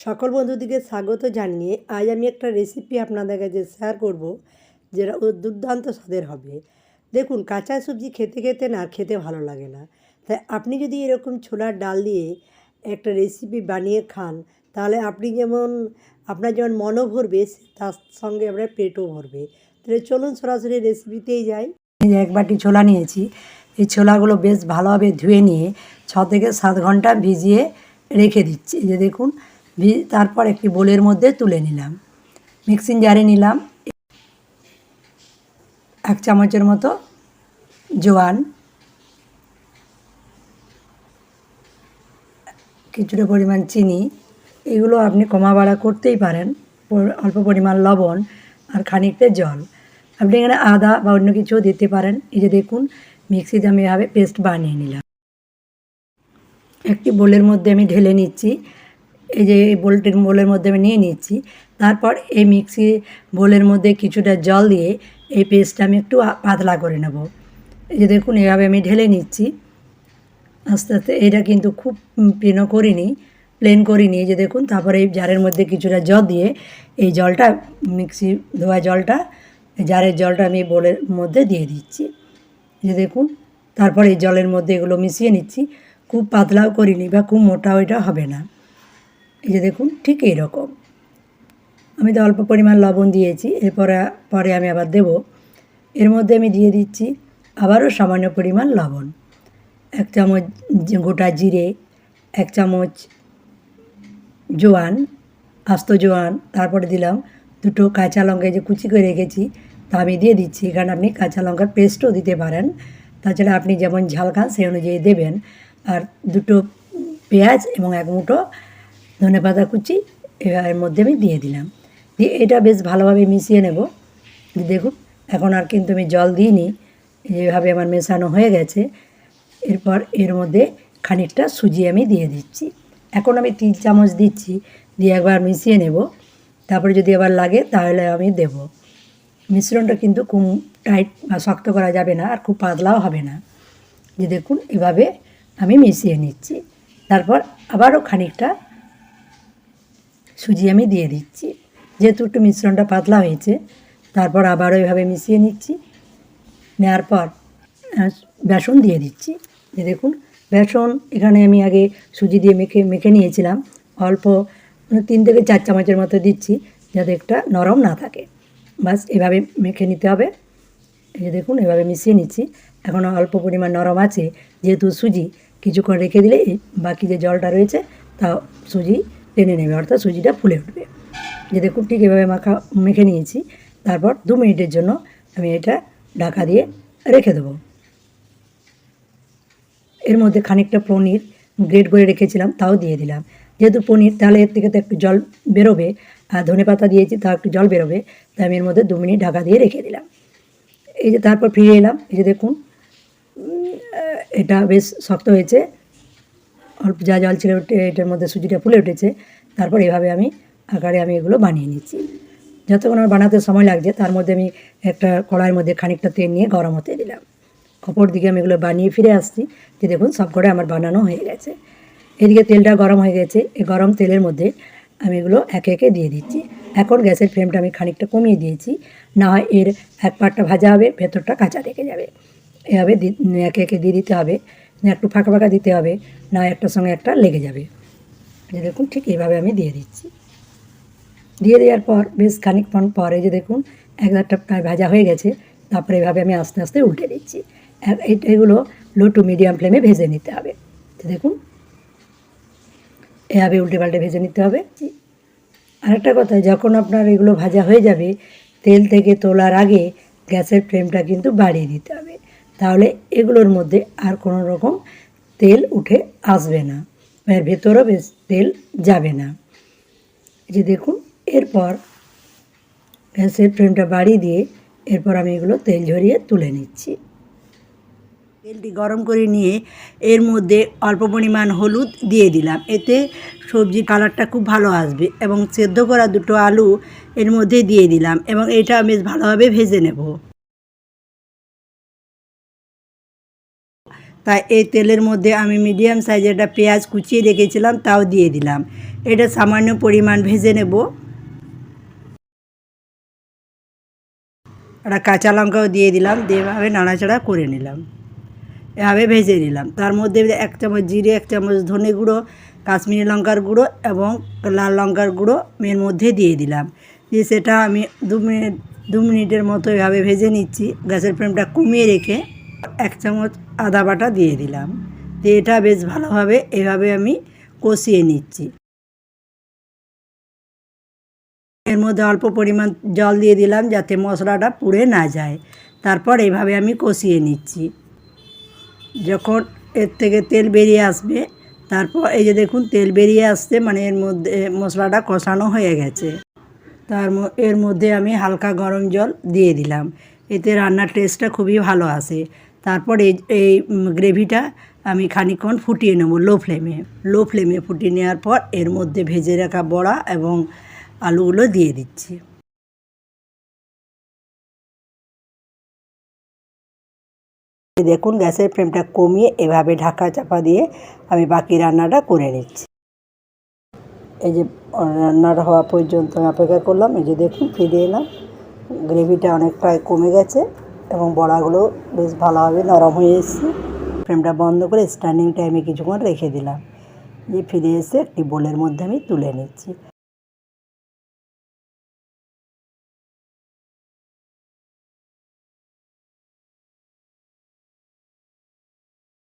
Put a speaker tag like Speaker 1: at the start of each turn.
Speaker 1: সকল বন্ধুদিকে স্বাগত জানিয়ে আজ আমি একটা রেসিপি আপনাদের কাছে শেয়ার করব, যেটা দুর্দান্ত স্বাদের হবে। দেখুন, কাঁচা সবজি খেতে খেতে না খেতে ভালো লাগে না। তাই আপনি যদি এরকম ছোলার ডাল দিয়ে একটা রেসিপি বানিয়ে খান, তাহলে আপনি যেমন, আপনার যেমন মনও ভরবে তার সঙ্গে আপনার পেটও ভরবে। তাহলে চলুন সরাসরি রেসিপিতেই যাই। এক বাটি ছোলা নিয়েছি। এই ছোলাগুলো বেশ ভালোভাবে ধুয়ে নিয়ে ছ থেকে সাত ঘণ্টা ভিজিয়ে রেখে দিচ্ছি। যে দেখুন তারপর একটি বোলের মধ্যে তুলে নিলাম। মিক্সিং জারে নিলাম। এক চামচের মতো জোয়ান। কিছুটা পরিমাণ চিনি। এগুলো আপনি কমা বাড়া করতেই পারেন। অল্প পরিমাণ লবণ আর খানিকটা জল। আপনি এখানে আদা বা অন্য কিছুও দিতে পারেন। এই যে দেখুন, মিক্সিতে আমি এভাবে পেস্ট বানিয়ে নিলাম। একটি বোলের মধ্যে আমি ঢেলে নিচ্ছি। এই যে এই বোলটির বোলের মধ্যে আমি নিয়ে নিচ্ছি। তারপর এই মিক্সি বোলের মধ্যে কিছুটা জল দিয়ে এই পেস্টটা আমি একটু পাতলা করে নেব। এই যে দেখুন, এভাবে আমি ঢেলে নিচ্ছি। আস্তে আস্তে এটা কিন্তু খুব প্লেনও করিনি, প্লেন করিনি। যে দেখুন, তারপরে এই জারের মধ্যে কিছুটা জল দিয়ে এই জলটা, মিক্সি ধোয়া জলটা জারের জলটা আমি বোলের মধ্যে দিয়ে দিচ্ছি। যে দেখুন, তারপর এই জলের মধ্যে এগুলো মিশিয়ে নিচ্ছি। খুব পাতলাও করিনি বা খুব মোটাও এটা হবে না। এই যে দেখুন, ঠিক এই রকম আমি তো অল্প পরিমাণ লবণ দিয়েছি, এরপরে, পরে আমি আবার দেব। এর মধ্যে আমি দিয়ে দিচ্ছি আবারও সামান্য পরিমাণ লবণ। এক চামচ গোটা জিরে, এক চামচ জোয়ান, আস্ত জোয়ান, তারপরে দিলাম দুটো কাঁচা লঙ্কা যে কুচি করে রেখেছি, তা আমি দিয়ে দিচ্ছি। এখানে আপনি কাঁচা লঙ্কার পেস্টও দিতে পারেন। তাছাড়া আপনি যেমন ঝাল খান, সেই অনুযায়ী দেবেন। আর দুটো পেঁয়াজ এবং এক মুঠো ধনে পাতা কুচি, এর মধ্যে আমি দিয়ে দিলাম। দিয়ে এটা বেশ ভালোভাবে মিশিয়ে নেব। দেখুন, এখন আর কিন্তু আমি জল দিইনি যেভাবে আমার মেশানো হয়ে গেছে। এরপর এর মধ্যে খানিকটা সুজি আমি দিয়ে দিচ্ছি। এখন আমি তিন চামচ দিচ্ছি, দিয়ে একবার মিশিয়ে নেব। তারপরে যদি আবার লাগে, তাহলে আমি দেব। মিশ্রণটা কিন্তু খুব টাইট বা শক্ত করা যাবে না, আর খুব পাতলাও হবে না। যে দেখুন, এভাবে আমি মিশিয়ে নিচ্ছি। তারপর আবারও খানিকটা সুজি আমি দিয়ে দিচ্ছি। যেহেতু একটু মিশ্রণটা পাতলা হয়েছে, তারপর আবারও এভাবে মিশিয়ে নিচ্ছি। নেওয়ার পর বেসন দিয়ে দিচ্ছি। যে দেখুন, বেসন এখানে আমি আগে সুজি দিয়ে মেখে মেখে নিয়েছিলাম। অল্প মানে তিন থেকে চার চামচের মতো দিচ্ছি যাতে একটা নরম না থাকে। বাস, এভাবে মেখে নিতে হবে। এই যে দেখুন, এভাবে মিশিয়ে নিচ্ছি। এখন অল্প পরিমাণ নরম আছে, যেহেতু সুজি কিছুক্ষণ রেখে দিলে বাকি যে জলটা রয়েছে তা সুজি টেনে নেবে, অর্থাৎ সুজিটা ফুলে উঠবে। যে দেখুন, ঠিক এভাবে মাখা, মেখে নিয়েছি। তারপর দু মিনিটের জন্য আমি এটা ঢাকা দিয়ে রেখে দেবো। এর মধ্যে খানিকটা পনির গ্রেট করে রেখেছিলাম, তাও দিয়ে দিলাম। যেহেতু পনির, তাহলে এর থেকে তো একটু জল বেরোবে, আর ধনে পাতা দিয়েছি, তাও একটু জল বেরোবে, তাই আমি এর মধ্যে দু মিনিট ঢাকা দিয়ে রেখে দিলাম। এই যে তারপর ফিরে এলাম, এই যে দেখুন এটা বেশ শক্ত হয়েছে। অল্প যা জল ছিল এটার মধ্যে সুজিটা ফুলে উঠেছে। তারপর এভাবে আমি আকারে আমি এগুলো বানিয়ে নিচ্ছি। যতক্ষণ আমার বানাতে সময় লাগছে, তার মধ্যে আমি একটা কড়াইয়ের মধ্যে খানিকটা তেল নিয়ে গরম হতে দিলাম। অপর দিকে আমি এগুলো বানিয়ে ফিরে আসছি যে দেখুন, সব করে আমার বানানো হয়ে গেছে। এদিকে তেলটা গরম হয়ে গেছে। এই গরম তেলের মধ্যে আমি এগুলো একে একে দিয়ে দিচ্ছি। এখন গ্যাসের ফ্লেমটা আমি খানিকটা কমিয়ে দিয়েছি। না হয় এর এক পাটটা ভাজা হবে, ভেতরটা কাঁচা থেকে যাবে। এভাবে একে একে দিয়ে দিতে হবে। একটু ফাঁকা ফাঁকা দিতে হবে, না একটার সঙ্গে একটা লেগে যাবে। যে দেখুন, ঠিক এইভাবে আমি দিয়ে দিচ্ছি। দিয়ে দেওয়ার পর বেশ খানিকক্ষণ পরে যে দেখুন, এক একটা প্রায় ভাজা হয়ে গেছে, তারপরে এভাবে আমি আস্তে আস্তে উল্টে দিচ্ছি। আর এই- এগুলো লো টু মিডিয়াম ফ্লেমে ভেজে নিতে হবে। তো দেখুন, এভাবে উল্টে পাল্টে ভেজে নিতে হবে। আরেকটা কথা, যখন আপনার এগুলো ভাজা হয়ে যাবে, তেল থেকে তোলার আগে গ্যাসের ফ্লেমটা কিন্তু বাড়িয়ে দিতে হবে। তাহলে এগুলোর মধ্যে আর কোনো রকম তেল উঠে আসবে না এর ভেতরও বেশ তেল যাবে না। যে দেখুন, এরপর গ্যাসের ফ্লেমটা বাড়িয়ে দিয়ে এরপর আমি এগুলো তেল ঝরিয়ে তুলে নিচ্ছি। তেলটি গরম করে নিয়ে এর মধ্যে অল্প পরিমাণ হলুদ দিয়ে দিলাম। এতে সবজির কালারটা খুব ভালো আসবে এবং সেদ্ধ করা দুটো আলু এর মধ্যে দিয়ে দিলাম এবং এটা বেশ ভালোভাবে ভেজে নেব। তাই এই তেলের মধ্যে আমি মিডিয়াম সাইজের একটা পেঁয়াজ কুচিয়ে রেখেছিলাম, তাও দিয়ে দিলাম। এটা সামান্য পরিমাণ ভেজে নেব। একটা কাঁচা লঙ্কাও দিয়ে দিলাম, দিয়ে এভাবে নাড়াচাড়া করে নিলাম। এভাবে ভেজে নিলাম। তার মধ্যে এক চামচ জিরে, এক চামচ ধনে গুঁড়ো, কাশ্মীরি লঙ্কার গুঁড়ো এবং লাল লঙ্কার গুঁড়ো এর মধ্যে দিয়ে দিলাম। দিয়ে সেটা আমি দু মিনিট, দু মিনিটের মতো এভাবে ভেজে নিচ্ছি। গ্যাসের ফ্লেমটা কমিয়ে রেখে এক চামচ আদা বাটা দিয়ে দিলাম। দিয়ে এটা বেশ ভালোভাবে এভাবে আমি কষিয়ে নিচ্ছি। এর মধ্যে অল্প পরিমাণ জল দিয়ে দিলাম যাতে মশলাটা পুড়ে না যায়। তারপর এভাবে আমি কষিয়ে নিচ্ছি। যখন এর থেকে তেল বেরিয়ে আসবে, তারপর এই যে দেখুন তেল বেরিয়ে আসছে মানে এর মধ্যে মশলাটা কষানো হয়ে গেছে। তার এর মধ্যে আমি হালকা গরম জল দিয়ে দিলাম। এতে রান্নার টেস্টটা খুবই ভালো আসে। তারপর এই এই গ্রেভিটা আমি খানিকক্ষণ ফুটিয়ে নেব লো ফ্লেমে। লো ফ্লেমে ফুটিয়ে নেওয়ার পর এর মধ্যে ভেজে রাখা বড়া এবং আলুগুলো দিয়ে দিচ্ছি। দেখুন, গ্যাসের ফ্লেমটা কমিয়ে এভাবে ঢাকা চাপা দিয়ে আমি বাকি রান্নাটা করে নিচ্ছি। এই যে রান্নাটা হওয়া পর্যন্ত অপেক্ষা করলাম। এই যে দেখুন ফিরে এলাম। গ্রেভিটা অনেকটাই কমে গেছে। এবং বড়াগুলো বেশ ভালোভাবে নরম হয়ে এসেছে। ফ্রেমটা বন্ধ করে স্ট্যান্ডিং টাইমে কিছুক্ষণ রেখে দিলাম। দিয়ে ফিরে এসে একটি বোলের মধ্যে আমি তুলে নিচ্ছি।